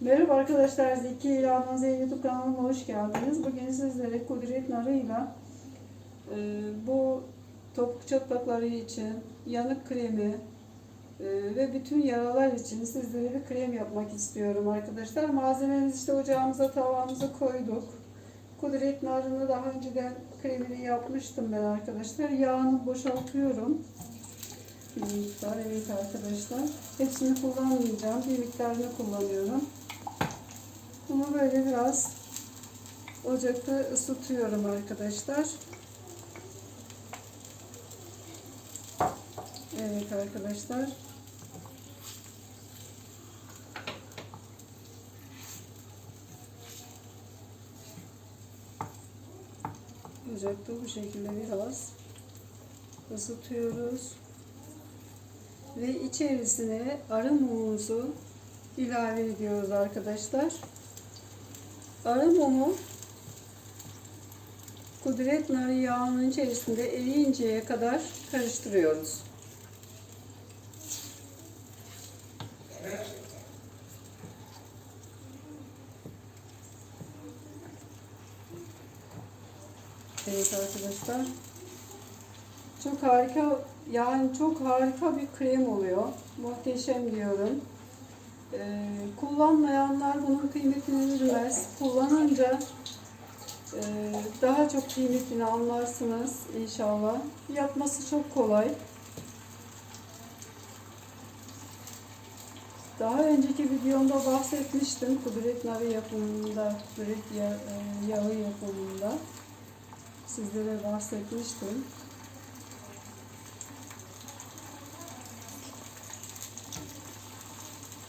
Merhaba arkadaşlar, Zeki İlhan'ın Zeynep YouTube kanalıma hoş geldiniz. Bugün sizlere kudret narıyla e, bu topuk çatlakları için yanık kremi e, ve bütün yaralar için sizlere bir krem yapmak istiyorum arkadaşlar. Malzememizi işte ocağımıza tavamıza koyduk. Kudret narını daha önceden kremini yapmıştım ben arkadaşlar. Yağını boşaltıyorum. Bir miktar evet arkadaşlar. Hepsini kullanmayacağım. Bir miktarını kullanıyorum. Bunu böyle biraz ocakta ısıtıyorum arkadaşlar. Evet arkadaşlar. Ocakta bu şekilde biraz ısıtıyoruz. Ve içerisine arı mumumuzu ilave ediyoruz arkadaşlar. Arı mumu kudret narı yağının içerisinde eriyinceye kadar karıştırıyoruz. Evet arkadaşlar. Çok harika yani çok harika bir krem oluyor. Muhteşem diyorum. Ee, kullanmayanlar bunun kıymetini bilmez. Kullanınca e, daha çok kıymetini anlarsınız inşallah. Yapması çok kolay. Daha önceki videomda bahsetmiştim kudret narı yapımında, kudret e, yağı yapımında. Sizlere bahsetmiştim.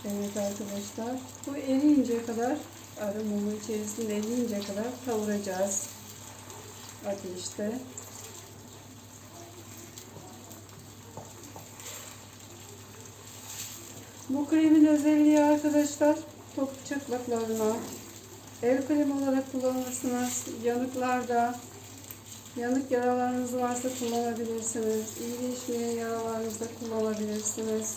Evet arkadaşlar. Bu eriyince kadar arı mumu içerisinde eriyince kadar kavuracağız. Ateşte. Bu kremin özelliği arkadaşlar topuk çatlaklarına el kremi olarak kullanırsınız. Yanıklarda yanık yaralarınız varsa kullanabilirsiniz. İyileşmeyen yaralarınızda kullanabilirsiniz.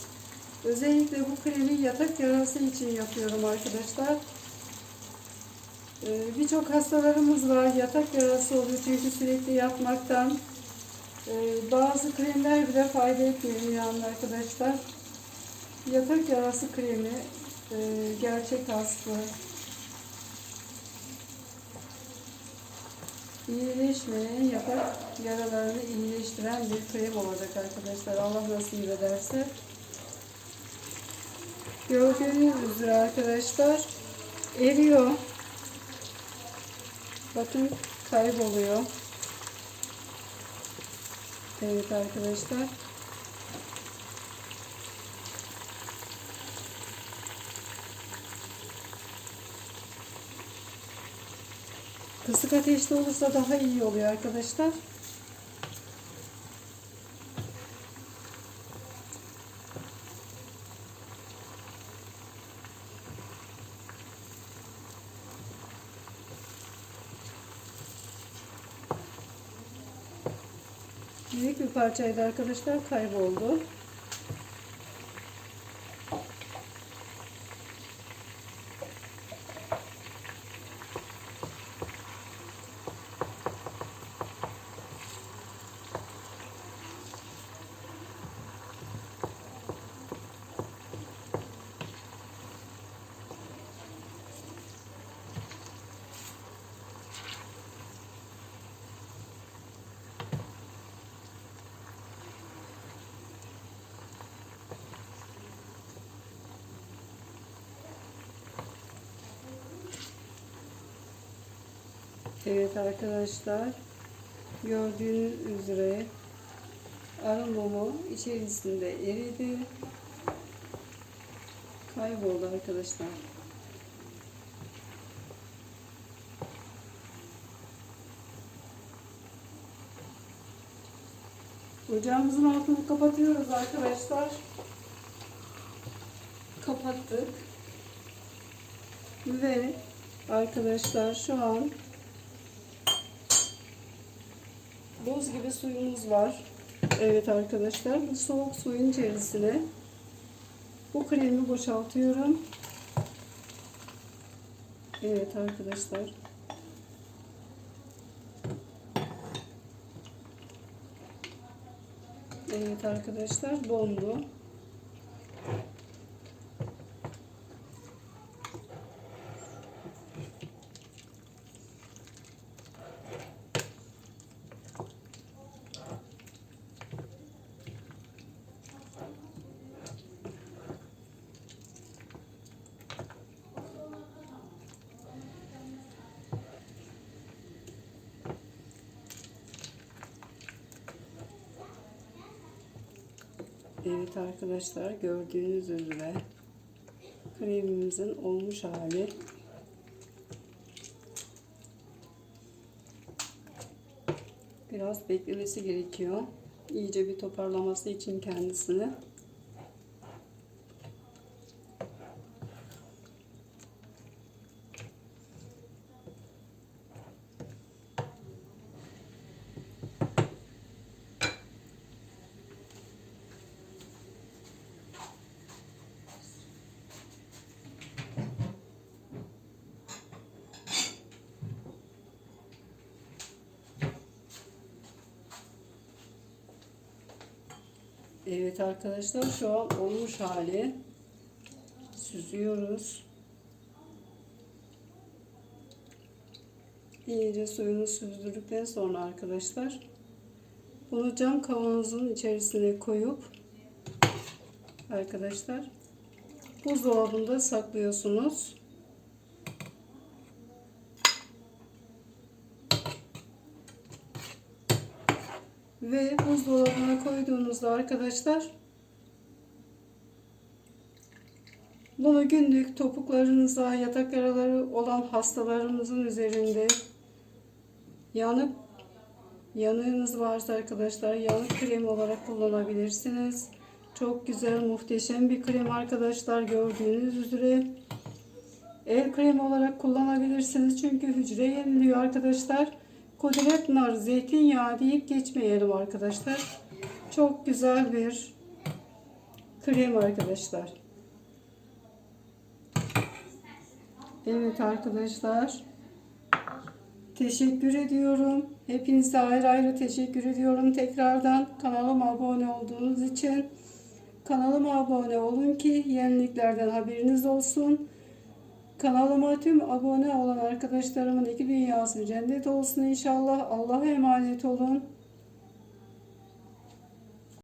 Özellikle bu kremi yatak yarası için yapıyorum arkadaşlar. Ee, Birçok hastalarımız var yatak yarası oluyor çünkü sürekli yapmaktan. Ee, Bazı kremler bile fayda etmiyor yani arkadaşlar. Yatak yarası kremi e, gerçek aslı. İyileşmeyen yatak yaralarını iyileştiren bir krem olacak arkadaşlar. Allah nasip ederse. Gördüğünüz üzere arkadaşlar eriyor. Bakın kayboluyor. Evet arkadaşlar. Kısık ateşte olursa daha iyi oluyor arkadaşlar. Büyük bir parçaydı arkadaşlar kayboldu. Evet arkadaşlar gördüğünüz üzere arı mumu içerisinde eridi. Kayboldu arkadaşlar. Ocağımızın altını kapatıyoruz arkadaşlar. Kapattık. Ve arkadaşlar şu an buz gibi suyumuz var. Evet arkadaşlar bu soğuk suyun içerisine bu kremi boşaltıyorum. Evet arkadaşlar. Evet arkadaşlar dondu. Evet arkadaşlar gördüğünüz üzere kremimizin olmuş hali. Biraz beklemesi gerekiyor. İyice bir toparlaması için kendisini. Evet arkadaşlar şu an olmuş hali. Süzüyoruz. İyice suyunu süzdürdükten sonra arkadaşlar bunu cam kavanozun içerisine koyup arkadaşlar buzdolabında saklıyorsunuz. Ve buzdolabına koyduğunuzda arkadaşlar bunu günlük topuklarınıza, yatak yaraları olan hastalarımızın üzerinde yanık yanığınız varsa arkadaşlar yanık krem olarak kullanabilirsiniz. Çok güzel, muhteşem bir krem arkadaşlar gördüğünüz üzere. El kremi olarak kullanabilirsiniz çünkü hücre yeniliyor arkadaşlar. Kudret nar, zeytinyağı deyip geçmeyelim arkadaşlar. Çok güzel bir krem arkadaşlar. Evet arkadaşlar. Teşekkür ediyorum. Hepinize ayrı ayrı teşekkür ediyorum tekrardan kanalıma abone olduğunuz için. Kanalıma abone olun ki yeniliklerden haberiniz olsun. Kanalıma tüm abone olan arkadaşlarımın iki dünyası cennet olsun inşallah. Allah'a emanet olun.